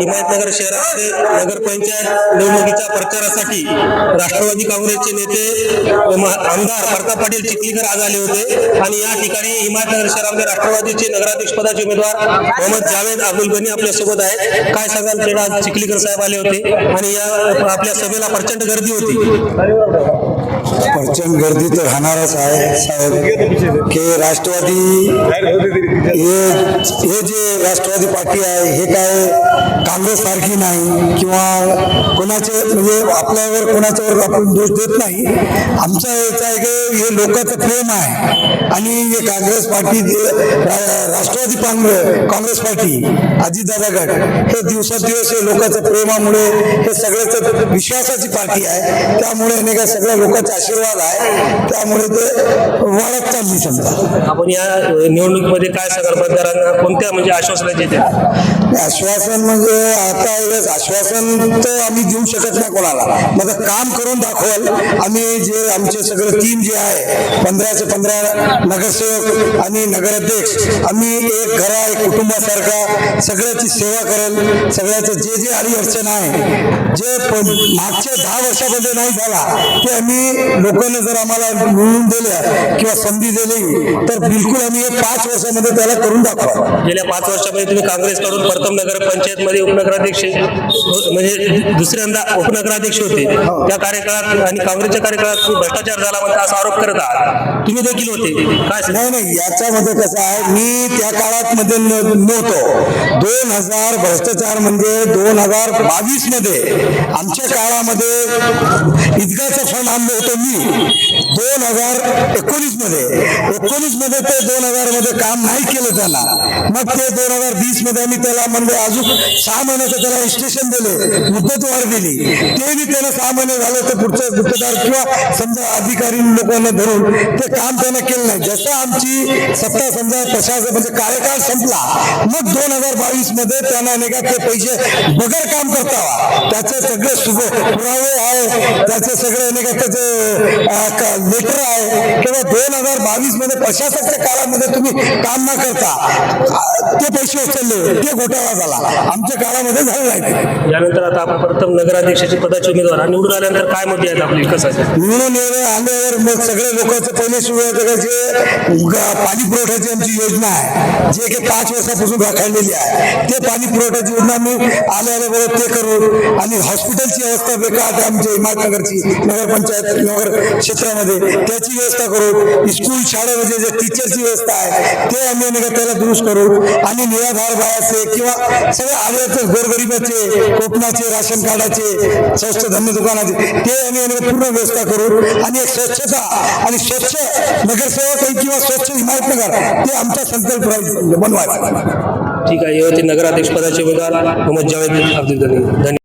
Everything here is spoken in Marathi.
हिमायतनगर शहरामध्ये नगरपंचायत निवडणुकीच्या प्रचारासाठी राष्ट्रवादी काँग्रेसचे नेते आमदार प्रताप पाटील चिखलीकर आज आले होते. आणि या ठिकाणी हिमायतनगर शहरामध्ये राष्ट्रवादीचे नगराध्यक्ष पदाचे उमेदवार मोहम्मद जावेद अब्दुल गनी आपल्यासोबत आहेत. काय सांगाल आज चिखलीकर साहेब आले होते. आणि या आपल्या सभेला प्रचंड गर्दी होती. प्रचंड गर्दी तर राहणारच आहे साहेब. की राष्ट्रवादी हे जे राष्ट्रवादी पार्टी आहे हे काय काँग्रेस सारखी नाही किंवा कोणाचे म्हणजे आपल्यावर कोणाच्यावर आपण दोष देत नाही. आमचा याचा आहे की हे लोकांचं प्रेम आहे. आणि हे काँग्रेस पार्टी राष्ट्रवादी काँग्रेस काँग्रेस पार्टी अजितदादा गट हे दिवसादिवस हे लोकांच्या प्रेमामुळे हे सगळ्याच विश्वासाची पार्टी आहे. त्यामुळे नाही का सगळ्या लोकांचा आशीर्वाद आहे. त्यामुळे ते वाढत चालली समजा. आपण या निवडणुकीमध्ये काय सगळ्या मतदारांना कोणत्या म्हणजे आश्वासनाचे ते आश्वासन म्हणजे आता वेळेस आश्वासन तर आम्ही देऊ शकत नाही कोणाला. मग काम करून दाखवाल आम्ही जे आमचे सगळे टीम जे आहे पंधराचे पंधरा नगरसेवक आणि नगराध्यक्ष आम्ही एक घरा एक कुटुंबासारखा सगळ्याची सेवा करेल सगळ्याचं जे जे अडीअडचण आहे जे मागच्या दहा वर्षामध्ये नाही झाला ते आम्ही लोकांना जर आम्हाला मिळवून दिल्या किंवा संधी दिली तर बिलकुल आम्ही हे पाच वर्षामध्ये त्याला करून दाखवा. गेल्या पाच वर्षामध्ये तुम्ही काँग्रेसकडून प्रथम नगर पंचायत मध्ये उपनगराध्यक्ष म्हणजे दुसऱ्यांदा उपनगराध्यक्ष होते. त्या कार्यकाळात आणि काँग्रेसच्या कार्यकाळात भ्रष्टाचार झाला म्हणता असा आरोप करत आहात. तुम्ही देखील होते. काय नाही नाही याच्यामध्ये कसं आहे मी त्या काळात मध्ये नव्हतो. दोन हजार भ्रष्टाचार म्हणजे दोन हजार बावीसमध्ये आमच्या काळामध्ये ईदगाचं फंड आणलो होतो मी. दोन हजार एकोणीसमध्ये एकोणीसमध्ये ते दोन हजारमध्ये काम नाही केलं त्याला मग ते दोन हजार वीसमध्ये आम्ही त्याला म्हणजे अजून सहा महिन्याचं त्याला रजिस्ट्रेशन दिले मुदतवाढ दिली. ते बी त्याला सहा महिने झाले तर पुढचं गुत्तेदार किंवा समजा अधिकारी लोकांना धरून ते काम त्यानं केलं नाही. जसं आमची सत्ता समजा प्रशासन म्हणजे कार्यकाळ संपला मग दोन हजार बावीसमध्ये त्यांना नाही का ते पैसे बगर काम करतावा. त्याचे सगळे सुब पुरावे आहे त्याचे सगळे नाही का त्याचे लेटर आहे. किंवा दोन हजार बावीसमध्ये प्रशासकच्या काळामध्ये तुम्ही काम न करता ते पैसे उचलले ते घोटाळा झाला आमच्या काळामध्ये झालं नाही. यानंतर आता आपण प्रथम नगराध्यक्षाचे पदाचे उमेदवार आणि निवडून आल्यानंतर काय मुद्दे आहेत आपले? विकासाचे निवडून येणं आल्यावर मग सगळे लोकांचं पहिले पाणी पुरवठ्याची आमची योजना आहे. जे की पाच वर्षापासून राखायलेली आहे. ते पाणी पुरवठ्याची योजना आम्ही आल्या आल्याबरोबर ते करू. आणि हॉस्पिटलची व्यवस्था बेकार आहे आमच्या हिमायतनगरची नगरपंचायत नगर क्षेत्रामध्ये. त्याची व्यवस्था करू. स्कूल शाळेमध्ये जे टीचरची व्यवस्था आहे ते आम्ही त्याला दुरुस्त करू. आणि निराधार बायाचे किंवा सगळे आल्याचे गोरगरीबाचे कोकणाचे राशन कार्डाचे स्वस्त धान्य दुकानाचे ते आम्ही पूर्ण व्यवस्था करू. आणि एक स्वच्छता आणि स्वच्छ नगरसेवक किंवा स्वच्छ हिमायतनगर ते आमचा संकल्प राहील बनवायचा. ठीक आहे. हे होते नगराध्यक्ष पदाचे उमेदवार मोहम्मद जावेद अब्दुल धन्यवाद.